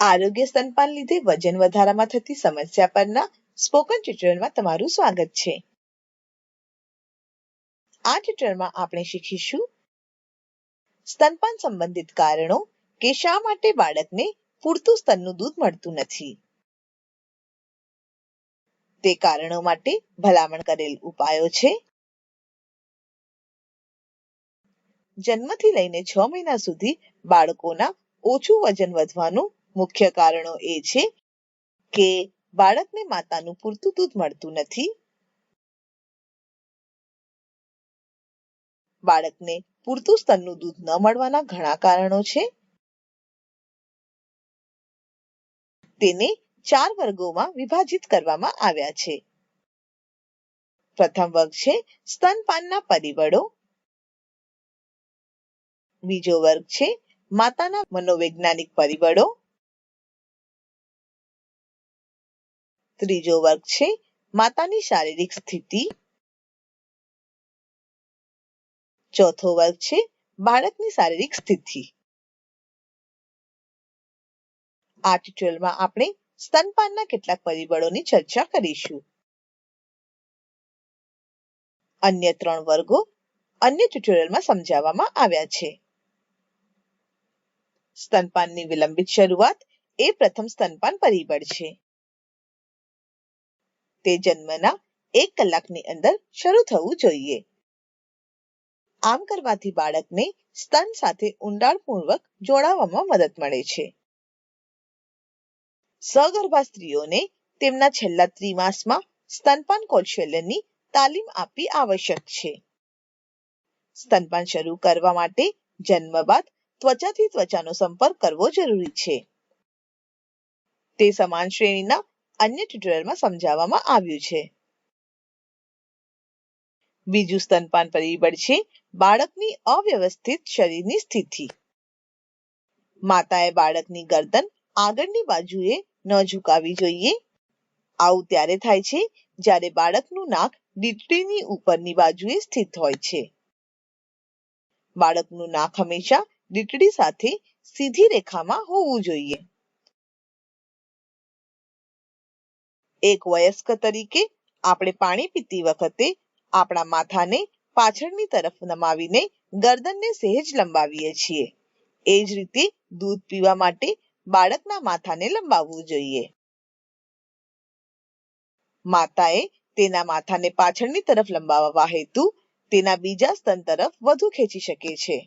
આરોગ્ય સ્તનપાન લીધે વજન વધારામાં થતી સમસ્યા પરના સ્પોકન ટ્યુટોરિયલમાં તમારું સ્વાગત છે. આ ટ્યુટોરિયલમાં આપણે શીખીશું સ્તનપાન સંબંધિત કારણો કે શા માટે બાળકને પૂરતું સ્તનનું દૂધ મળતું નથી. તે કારણો માટે ભલામણ કરેલ ઉપાયો છે. જન્મથી લઈને છ મહિના સુધી બાળકોના ઓછું વજન વધવાનું મુખ્ય કારણો એ છે કે બાળકને માતાનું પૂરતું દૂધ મળતું નથી. બાળકને પૂરતું સ્તનનું દૂધ ન મળવાના ઘણા કારણો છે. તેને ચાર વર્ગોમાં વિભાજિત કરવામાં આવ્યા છે. પ્રથમ વર્ગ છે સ્તનપાનના પરિબળો. બીજો વર્ગ છે માતાના મનોવૈજ્ઞાનિક પરિબળો. ત્રીજો વર્ગ છે, માતાની શારીરિક સ્થિતિ. ચોથો વર્ગ છે, બાળકની શારીરિક સ્થિતિ. આ ટ્યુટોરિયલમાં આપણે સ્તનપાનના કેટલાક પરિબળોની ચર્ચા કરીશું. અન્ય ત્રણ વર્ગો અન્ય ટ્યુટોરિયલમાં સમજાવવામાં આવ્યા છે. સ્તનપાનની વિલંબિત શરૂઆત એ પ્રથમ સ્તનપાન પરિબળ છે. તે જન્મના એક કલાકની અંદર શરૂ થવું જોઈએ. આમ કરવાથી બાળકને સ્તન સાથે ઊંડાણપૂર્વક જોડાવામાં મદદ મળે છે. સગર્ભા સ્ત્રીઓને તેમના છેલ્લા ત્રિમાસમાં સ્તનપાન કૌશલ્યની તાલીમ આપવી આવશ્યક છે. સ્તનપાન શરૂ કરવા માટે જન્મ બાદ ત્વચાથી ત્વચાનો સંપર્ક કરવો જરૂરી છે. તે સમાન શ્રેણીના અન્ય ટ્યુટોરિયલમાં સમજાવવામાં આવ્યું છે. બીજું સ્તનપાન પરિબળ છે બાળકની અવ્યવસ્થિત શરીરની સ્થિતિ. માતાએ બાળકની ગરદન આગળની બાજુએ ન ઝુકાવી જોઈએ. આવું ત્યારે થાય છે જ્યારે બાળકનું નાક ડીટડીની ઉપરની બાજુએ સ્થિત હોય છે. બાળકનું નાક હંમેશા ડીટડી સાથે સીધી રેખામાં હોવું જોઈએ. એક વયસ્ક તરીકે આપણે પાણી પીતી વખતે આપણા માથાને પાછળની તરફ નમાવીને ગરદનને સહેજ લંબાવીએ છીએ. એ જ રીતે દૂધ પીવા માટે બાળકના માથાને લંબાવવું જોઈએ. માતાએ તેના માથાને પાછળની તરફ લંબાવવા હેતુ તેના બીજા સ્તન તરફ વધુ ખેંચી શકે છે.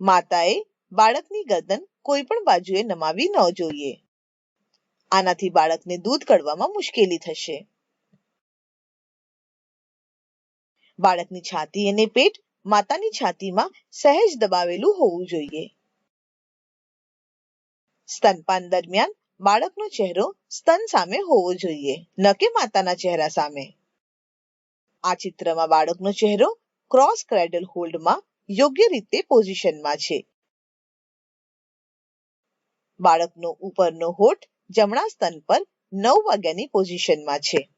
માતાએ બાળકની ગરદન કોઈ પણ બાજુએ નમાવી ન જોઈએ. આનાથી બાળકને દૂધ કઢવામાં મુશ્કેલી થશે. બાળકની છાતી અને પેટ માતાની છાતીમાં સહેજ દબાવેલું હોવું જોઈએ. સ્તનપાન દરમિયાન બાળકનો ચહેરો સ્તન સામે હોવો જોઈએ, ન કે માતાના ચહેરા સામે. આ ચિત્રમાં બાળકનો ચહેરો ક્રોસ ક્રેડલ હોલ્ડમાં યોગ્ય રીતે પોઝિશનમાં છે. બાળકનો ઉપરનો હોઠ જમણા સ્તન પર નવ વાગ્યાની પોઝિશનમાં છે.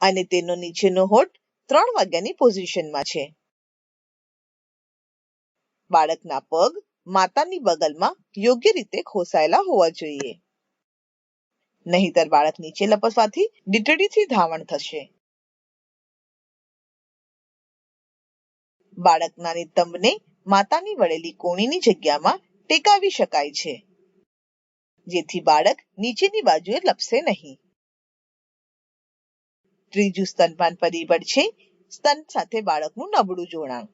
અને તેનો નીચેનો હોઠ ત્રણ વાગ્યાની પોઝિશનમાં છે. બાળકના પગ માતાની બગલમાં યોગ્ય રીતે ખોસાયેલા હોવા જોઈએ. નહીતર બાળક નીચે લપસવાથી ડીટડીથી ધાવણ થશે. બાળકના નિતંબને માતાની વળેલી કોણીની જગ્યામાં ટેકાવી શકાય છે. જેથી બાળક નીચેની બાજુએ લપસે નહીં. ત્રીજું સ્તનપાન પરિબળ છે સ્તન સાથે બાળકનું નબળું જોડાણ.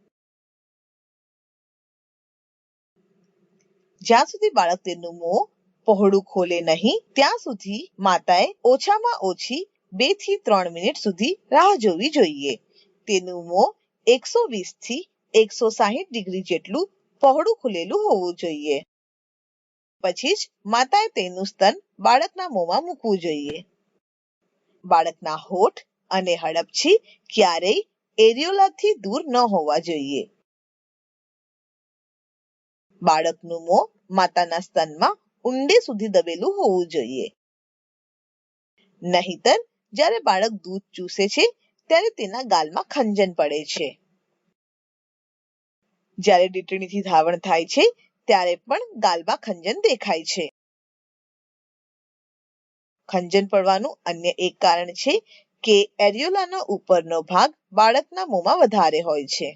જ્યાં સુધી બાળક તેનું મોં પહોળું ખોલે નહીં, ત્યાં સુધી માતાએ ઓછામાં ઓછી બેથી ત્રણ મિનિટ સુધી રાહ જોવી જોઈએ. તેનું મોં એકસો વીસથી એકસો સાહીઠ ડિગ્રી જેટલું પહોળું ખુલેલું હોવું જોઈએ. પછી જ માતાએ તેનું સ્તન બાળકના મોંમાં મૂકવું જોઈએ. બાળકના હોઠ અને હડપચી ક્યારેય એરિયોલાથી દૂર ન હોવા જોઈએ. બાળકનું મોં માતાના સ્તનમાં ઊંડે સુધી દબેલું હોવું જોઈએ. નહીતર, જ્યારે બાળક દૂધ ચૂસે છે, ત્યારે તેના ગાલમાં ખંજન પડે છે. જ્યારે ડીટણીથી ધાવણ થાય છે ત્યારે પણ ગાલમાં ખંજન દેખાય છે. ખંજન પડવાનું અન્ય એક કારણ છે કે એરિયોલાનો ઉપરનો ભાગ બાળકના મોંમાં વધારે હોય છે.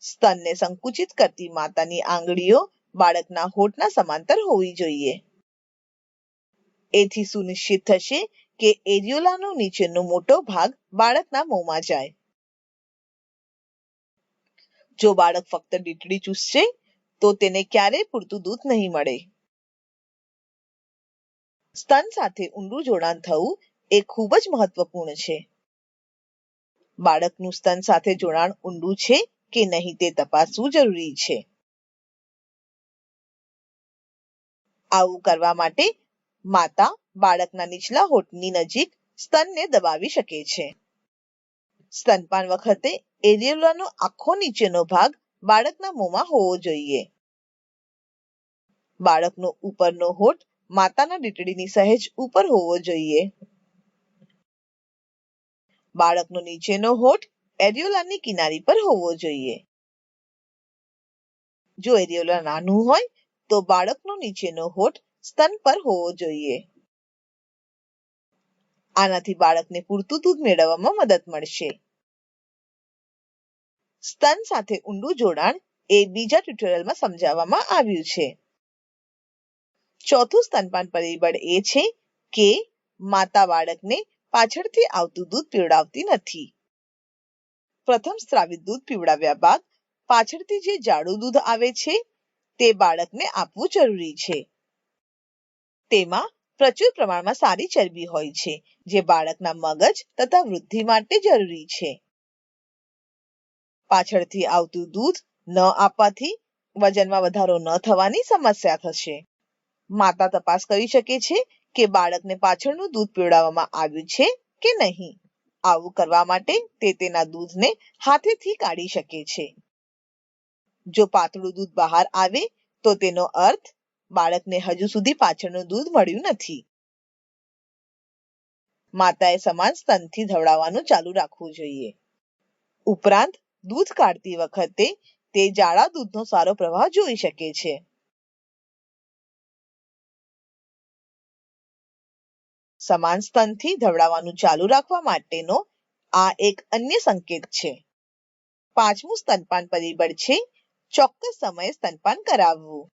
સ્તનને સંકુચિત કરતી માતાની આંગળીઓ બાળકના હોઠના સમાંતર હોવી જોઈએ. એથી સુનિશ્ચિત થશે કે એરિયોલાનો નીચેનો મોટો ભાગ બાળકના મોંમાં જાય. જો બાળક ફક્ત ડીટડી ચૂસશે, તો તેને ક્યારેય પૂરતું દૂધ નહીં મળે. સ્તન સાથે ઊંડું જોડાણ થવું એ ખૂબ જ મહત્વપૂર્ણ છે. બાળકનું સ્તન સાથે જોડાણ ઊંડું છે કે નહીં તે તપાસવું જરૂરી છે. આવું કરવા માટે માતા બાળકના નીચલા હોઠની નજીક સ્તનને દબાવી શકે છે. સ્તનપાન વખતે એરિયોલાનો આખો નીચેનો ભાગ બાળકના મોંમાં હોવો જોઈએ. બાળકનો ઉપરનો હોઠ માતાના દીકડીની સહેજ ઉપર હોવો જોઈએ. બાળકનો નીચેનો હોઠ એરિયોલાની કિનારી પર હોવો જોઈએ. જો એરિયોલા નાનું હોય, તો બાળકનો નીચેનો હોઠ સ્તન પર હોવો જોઈએ. આનાથી બાળકને પૂરતું દૂધ મેળવવામાં મદદ મળશે. સ્તન સાથે ઊંડું જોડાણ એ બીજા ટ્યુટોરિયલમાં સમજાવવામાં આવ્યું છે. ચોથું સ્તનપાન પરિબળ એ છે કે માતા બાળકને પાછળથી આવતું દૂધ પીવડાવતી નથી. પ્રથમ સ્ત્રાવિત દૂધ પીવડાવ્યા બાદ પાછળથી જે જાડું દૂધ આવે છે તે બાળકને આપવું જરૂરી છે. તેમાં પ્રચુર પ્રમાણમાં સારી ચરબી હોય છે, જે બાળકના મગજ તથા વૃદ્ધિ માટે જરૂરી છે. પાછળથી આવતું દૂધ ન આપવાથી વજનમાં વધારો ન થવાની સમસ્યા થશે. માતા તપાસ કરી શકે છે કે બાળકને પાછળનું દૂધ પીવડાવવામાં આવ્યું છે કે નહીં. આવું કરવા માટે તે તેના દૂધને હાથેથી કાઢી શકે છે. જો પાતળું દૂધ બહાર આવે, તો તેનો અર્થ બાળકને હજુ સુધી પાછળનું દૂધ મળ્યું નથી. માતાએ સમાન સ્તનથી ધવડાવવાનું ચાલુ રાખવું જોઈએ. ઉપરાંત દૂધ કાઢતી વખતે તે જાડા દૂધનો સારો પ્રવાહ જોઈ શકે છે. સમાન સ્તનથી ધવડાવવાનું ચાલુ રાખવા માટેનો આ એક અન્ય સંકેત છે. પાંચમું સ્તનપાન પરિબળ છે ચોક્કસ સમયે સ્તનપાન કરાવવું.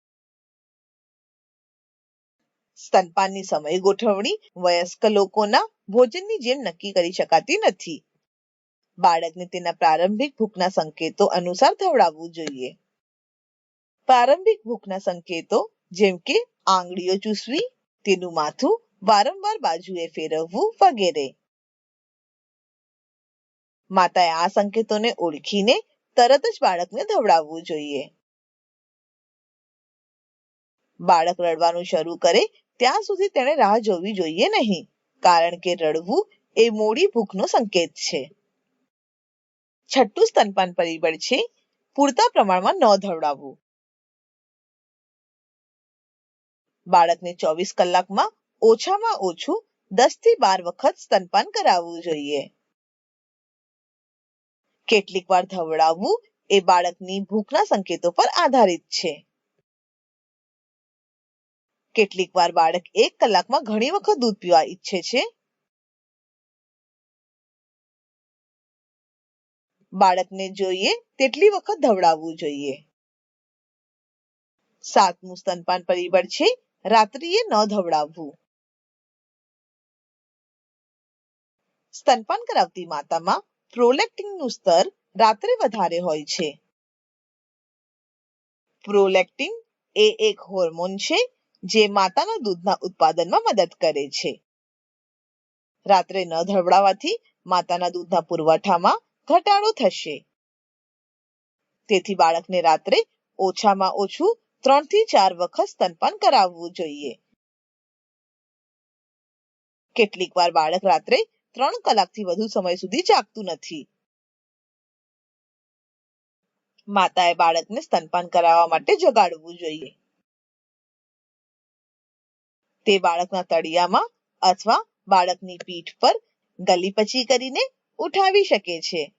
સ્તનપાનની સમય ગોઠવણી વયસ્ક લોકોના ભોજનની જેમ નક્કી કરી શકાતી નથી. બાળકને તેના પ્રારંભિક ભૂખના સંકેતો અનુસાર ધવડાવવું જોઈએ. પ્રારંભિક ભૂખના સંકેતો જેમ કે આંગળીઓ ચૂસવી, તેનું માથું વારંવાર બાજુએ ફેરવવું વગેરે. માતાએ આ સંકેતોને ઓળખીને તરત જ બાળકને ધવડાવવું જોઈએ. બાળક રડવાનું શરૂ કરે ત્યાં સુધી તેણે રાહ જોવી જોઈએ નહીં, કારણ કે રડવું એ મોડી ભૂખનો સંકેત છે. છઠ્ઠું સ્તનપાન પરિબળ છે, પૂરતા પ્રમાણમાં ન ધવડાવવું. બાળકને ચોવીસ કલાકમાં ઓછામાં ઓછું દસથી બાર વખત સ્તનપાન કરાવવું જોઈએ. કેટલીક વાર ધવડાવવું એ બાળકની ભૂખના સંકેતો પર આધારિત છે. કેટલીક વાર બાળક એક કલાકમાં ઘણી વખત દૂધ પીવા ઈચ્છે છે બાળકને જોઈએ તેટલી વખત ધવડાવવું જોઈએ. સાતમું સ્તનપાન પરિબળ છે, રાત્રિએ ન ધવડાવવું. સ્તનપાન કરાવતી માતામાં પ્રોલેક્ટિનનું સ્તર રાત્રે વધારે હોય છે. પ્રોલેક્ટિન એ એક હોર્મોન છે, જે માતાના દૂધના ઉત્પાદનમાં મદદ કરે છે. રાત્રે ન ધવડાવવાથી માતાના દૂધના પુરવઠામાં ઘટાડો થશે. તેથી બાળકને રાત્રે ઓછામાં ઓછું ત્રણથી ચાર વખત સ્તનપાન કરાવવું જોઈએ. કેટલીક વાર બાળક રાત્રે ત્રણ કલાકથી વધુ સમય સુધી જાગતું નથી. માતાએ બાળકને સ્તનપાન કરાવવા માટે જગાડવું જોઈએ. તે બાળકના તળિયામાં અથવા બાળકની પીઠ પર ગલીપચી કરીને ઉઠાવી શકે છે.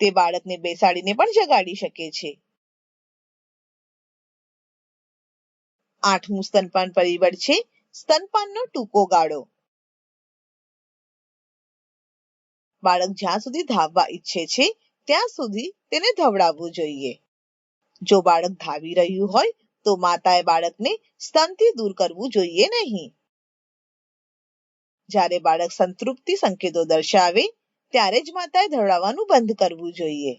તે બાળકને બેસાડીને પણ જગાડી શકે છે. આઠમું સ્તનપાન પરિબળ છે સ્તનપાનનો ટૂંકો ગાળો. બાળક જ્યાં સુધી ધાવવા ઈચ્છે છે, ત્યાં સુધી તેને ધવડાવવું જોઈએ. જો બાળક ધાવી રહ્યું હોય, તો માતાએ બાળકને સ્તનથી દૂર કરવું જોઈએ નહીં. જ્યારે બાળક સંતૃપ્તિ સંકેતો દર્શાવે, ત્યારે જ માતાએ ધવડાવવાનું બંધ કરવું જોઈએ.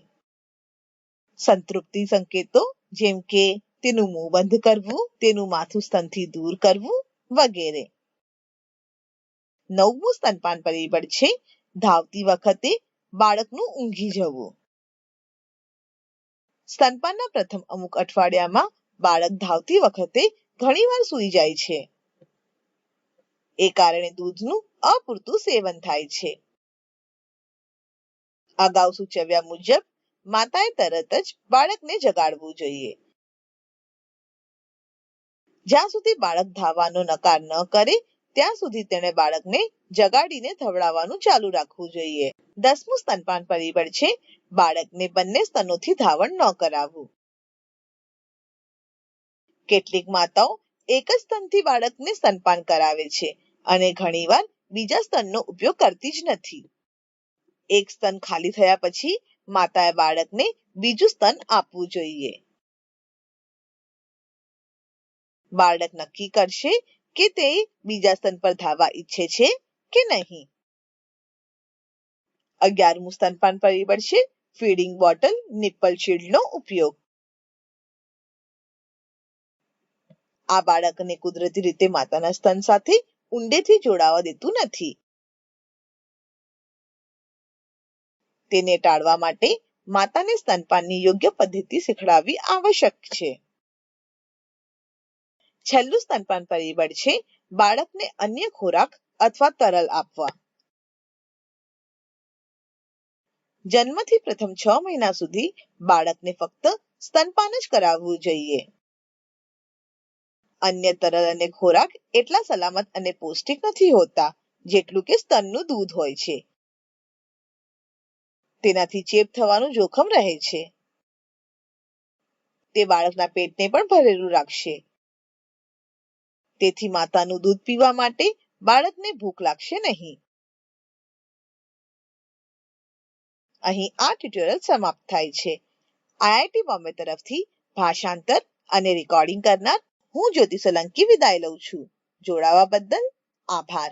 સંતૃપ્તિ સંકેતો જેમ કે તેનું મોં બંધ કરવું, તેનું માથું સ્તનથી દૂર કરવું વગેરે. નવમું સ્તનપાન પરિબળ છે ધાવતી વખતે બાળકનું ઊંઘી જવું. સ્તનપાનના પ્રથમ અમુક અઠવાડિયામાં બાળક ધાવતી વખતે ઘણીવાર સૂઈ જાય છે. એ કારણે દૂધનું અપૂરતું સેવન થાય છે. અગાઉ સૂચવ્યા મુજબ, માતાએ તરત જ બાળકને જગાડવું જોઈએ. જ્યાં સુધી બાળક ધાવવાનો નકાર ન કરે, ત્યાં સુધી તેણે બાળકને જગાડીને ધવડાવવાનું ચાલુ રાખવું જોઈએ. દસમું સ્તનપાન પરિબળ છે, બાળકને બંને સ્તનોથી ધાવણ ન કરાવવું. કેટલીક માતાઓ એક જ સ્તનથી બાળકને સ્તનપાન કરાવે છે અને ઘણીવાર બીજા સ્તનનો ઉપયોગ કરતી જ નથી. એક સ્તન ખાલી થયા પછી માતાએ બાળકને બીજું સ્તન આપવું જોઈએ. બાળક નક્કી કરશે કે તે બીજા સ્તન પર ધાવવા ઈચ્છે છે કે નહીં. અગિયારમું સ્તનપાન પરિબળ છે ફીડિંગ બોટલ, નિપ્પલ શીલ્ડનો ઉપયોગ. આ બાળકને કુદરતી રીતે માતાના સ્તન સાથે ઊંડેથી જોડાવા દેતું નથી. તેને ટાળવા માટે માતાને સ્તનપાનની યોગ્ય પદ્ધતિ શીખડાવવી આવશ્યક છે. છેલ્લું સ્તનપાન પરિબળ છે બાળકને અન્ય ખોરાક અથવા તરલ આપવા. જન્મથી પ્રથમ છ મહિના સુધી બાળકને ફક્ત સ્તનપાન જ કરાવવું જોઈએ. અન્ય તરલ અને ખોરાક એટલા સલામત અને પૌષ્ટિક નથી હોતા, જેટલું કે સ્તનનું દૂધ હોય છે. તેનાથી ચેપ થવાનું જોખમ રહે છે. તે બાળકના પેટને પણ ભરેલું રાખશે. તેથી માતાનું દૂધ પીવા માટે બાળકને ભૂખ લાગશે નહીં. અહીં આ ટ્યુટોરિયલ સમાપ્ત થાય છે. આઈઆઈટી બોમ્બે તરફથી ભાષાંતર અને રેકોર્ડિંગ કરનાર હું જ્યોતિ સોલંકી વિદાય લઉં છું. જોડાવા બદલ આભાર.